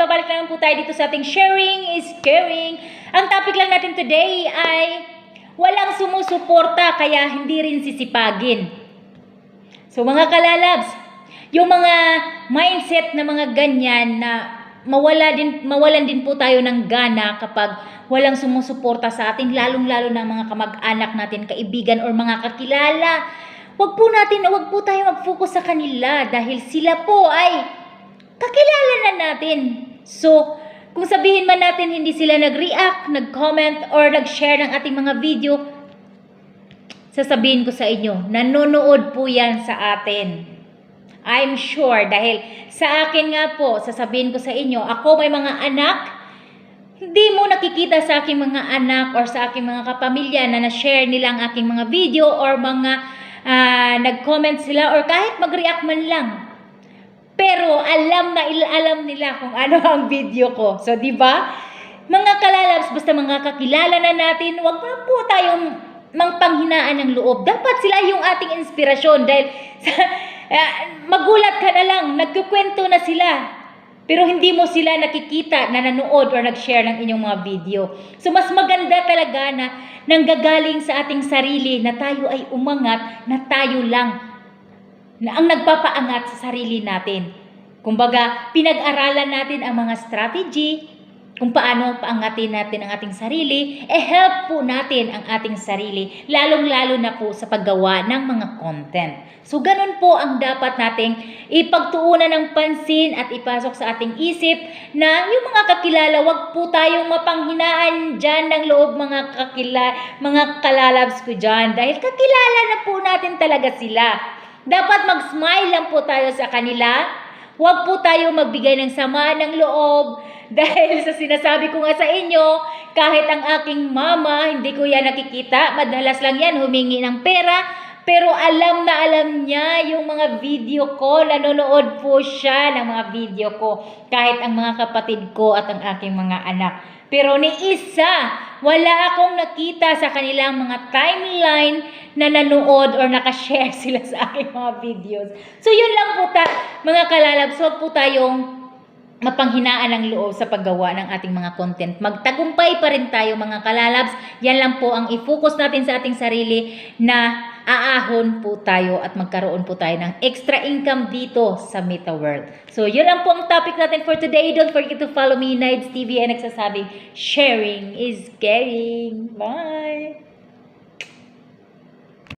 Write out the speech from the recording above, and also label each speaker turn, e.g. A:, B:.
A: nagbabalik na naman po tayo dito sa ating sharing is caring. Ang topic lang natin today ay walang sumusuporta kaya hindi rin sisipagin. So mga kalalabs, yung mga mindset na mga ganyan na mawala din mawalan din po tayo ng gana kapag walang sumusuporta sa atin lalong-lalo ng mga kamag-anak natin, kaibigan or mga kakilala. Wag po natin, wag po tayo mag-focus sa kanila dahil sila po ay kakilala na natin. So, kung sabihin man natin hindi sila nag-react, nag-comment, or nag-share ng ating mga video, sasabihin ko sa inyo, nanonood po yan sa atin. I'm sure dahil sa akin nga po, sasabihin ko sa inyo, ako may mga anak, hindi mo nakikita sa aking mga anak or sa aking mga kapamilya na na-share nila ang aking mga video or mga ah, nag-comment sila or kahit mag-react man lang. Pero alam na alam nila kung ano ang video ko. So, di ba? Mga kalalabs, basta mga kakilala na natin, wag pa po tayong mangpanghinaan ng loob. Dapat sila yung ating inspirasyon dahil sa, ah, magulat ka na lang, nagkukwento na sila. Pero hindi mo sila nakikita na nanood or nag-share ng inyong mga video. So mas maganda talaga na nanggagaling sa ating sarili na tayo ay umangat, na tayo lang na ang nagpapaangat sa sarili natin. Kumbaga, pinag-aralan natin ang mga strategy, kung paano paangatin natin ang ating sarili, eh help po natin ang ating sarili, lalong-lalo na po sa paggawa ng mga content. So, ganun po ang dapat nating ipagtuunan ng pansin at ipasok sa ating isip na yung mga kakilala, wag po tayong mapanghinaan dyan ng loob mga kakila, mga kalalabs ko dyan. Dahil kakilala na po natin talaga sila. Dapat mag-smile lang po tayo sa kanila. Huwag po tayo magbigay ng sama ng loob. Dahil sa sinasabi ko nga sa inyo, kahit ang aking mama, hindi ko yan nakikita, madalas lang yan humingi ng pera, pero alam na alam niya yung mga video ko, nanonood po siya ng mga video ko, kahit ang mga kapatid ko at ang aking mga anak. Pero ni isa, wala akong nakita sa kanilang mga timeline na nanood or nakashare sila sa aking mga videos. So yun lang po ta, mga kalalabs, huwag po tayong mapanghinaan ng loob sa paggawa ng ating mga content. Magtagumpay pa rin tayo mga kalalabs. Yan lang po ang i-focus natin sa ating sarili na aahon po tayo at magkaroon po tayo ng extra income dito sa Meta World. So, yun lang po ang topic natin for today. Don't forget to follow me, Nides TV, and nagsasabing, sharing is caring. Bye!